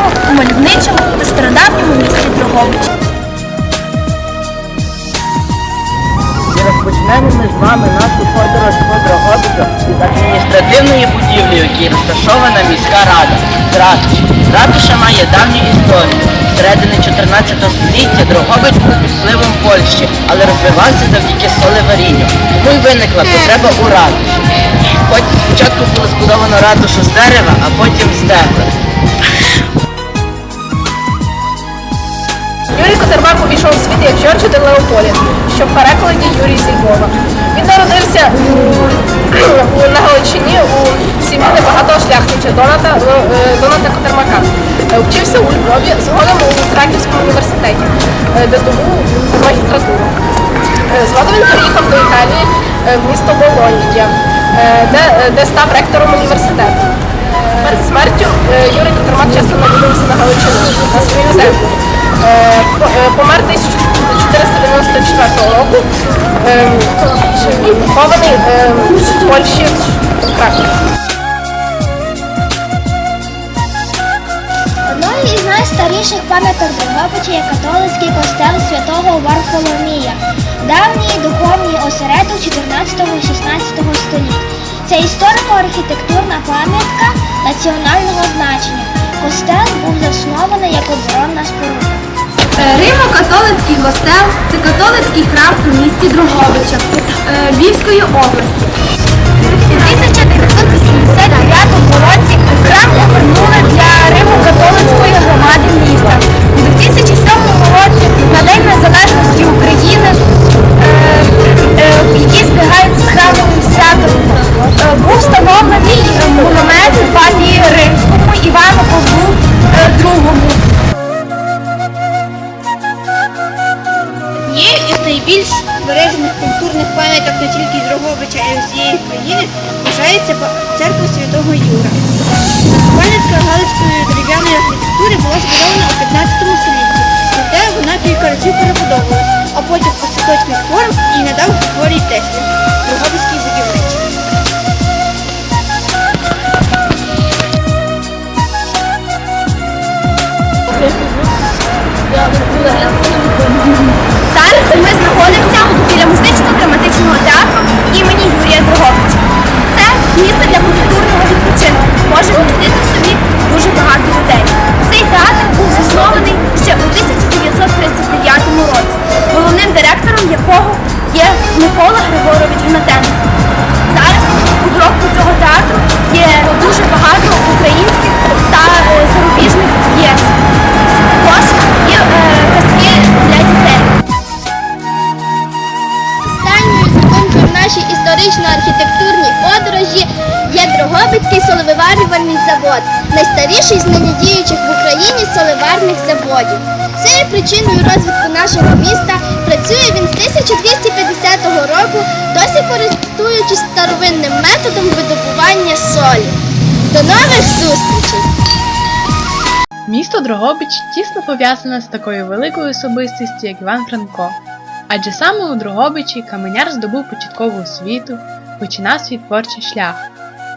старому, мальовничому та стародавньому місті Дрогобич. Розпочнемо ми з вами нашу подорож по Дрогобичу з адміністративної будівлі, в якій розташована міська рада. Ратуш. Ратуша має давню історію. Середини 14 століття Дрогобич був впливом Польщі, але розвивався завдяки солеварінню. Тому й виникла потреба у ратуші. Хоч спочатку було збудовано ратушу з дерева, а потім з стекла. Котербак увійшов у світ як Джордж де Леополіт, що в перекладі Юрій Зільбова. Він народився у- на Галичині у сім'ї небагатого шляхтича Доната, е, Доната Котермака. Е, Вчився у Львові, згодом у Краківському університеті, е, де здобув магістратуру. Згодом він приїхав до Італії в місто Болонія, де, де став ректором університету. Перед смертю Юрій Котермак часто навідувався на Галичину, на свою землю. Е, по- Помер 1494 року е, похований е, в Польщі в. Одною із найстаріших пам'яток Дрогобича є католицький костел святого Варфоломія, давній духовний осередок 14-16 століть. Це історико-архітектурна пам'ятка національного значення. Костел був заснований як оборонна споруда. Римо-католицький гостел це католицький храм у місті Дрогобича е, Львівської області. Із найбільш збережених культурних пам'яток не тільки Дрогобича, а й усієї країни вважається церква Святого Юра. Пам'ятка галицької дерев'яної архітектури була збудована у 15 столітті, проте вона кілька разів перебудовувалась, а потім остаточний форм і надав Григорій Теслі, Дрогобицький будівничий. Зараз ми знаходимося біля музично-драматичного театру імені Юрія Дроговича. Це місце для культурного відпочинку. Може вмістити в собі дуже багато людей. Цей театр був заснований ще у 1939 році, головним директором якого є Микола Григорович Гнатенко. Історично-архітектурній подорожі є Дрогобицький солевиварювальний завод, найстаріший з нині діючих в Україні солеварних заводів. Цією причиною розвитку нашого міста працює він з 1250 року, досі користуючись старовинним методом видобування солі. До нових зустрічей! Місто Дрогобич тісно пов'язане з такою великою особистістю, як Іван Франко. Адже саме у Дрогобичі каменяр здобув початкову освіту, починав свій творчий шлях.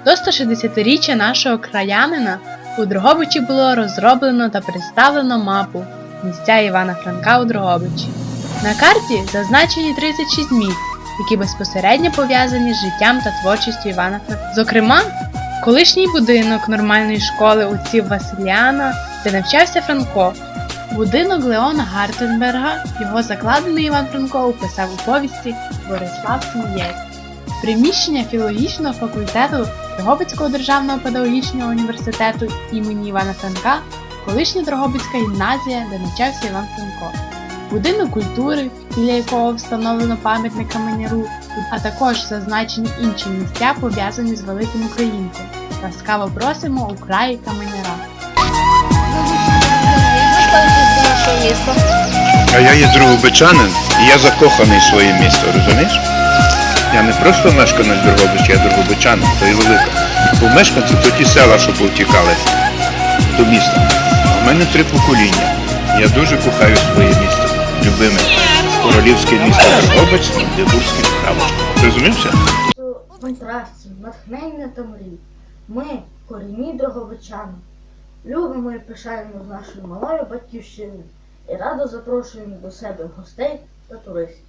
До 160-річчя нашого краянина у Дрогобичі було розроблено та представлено мапу місця Івана Франка у Дрогобичі. На карті зазначені 36 місць, які безпосередньо пов'язані з життям та творчістю Івана Франка. Зокрема, колишній будинок нормальної школи отців Василіана, де навчався Франко, Будинок Леона Гартенберга, його закладений Іван Франко описав у повісті Борислав Смієць. Приміщення філологічного факультету Дрогобицького державного педагогічного університету імені Івана Франка, колишня Дрогобицька гімназія, де навчався Іван Франко. Будинок культури, біля якого встановлено пам'ятник каменяру, а також зазначені інші місця, пов'язані з великим українцем. Ласкаво просимо у краї А я є другобичанин, і я закоханий в своє місто, розумієш? Я не просто мешканець Дрогобича, я другобичанин, то і велика. Бо мешканці то ті села, що повтікали до міста. У мене три покоління. Я дуже кохаю своє місто. Любиме. Королівське місто Дрогобич, Дебурський право. Розумівся? контрастів, натхнення та мрій. Ми корінні дроговичани. Любимо і пишаємо з нашою малою батьківщиною і радо запрошуємо до себе гостей та туристів.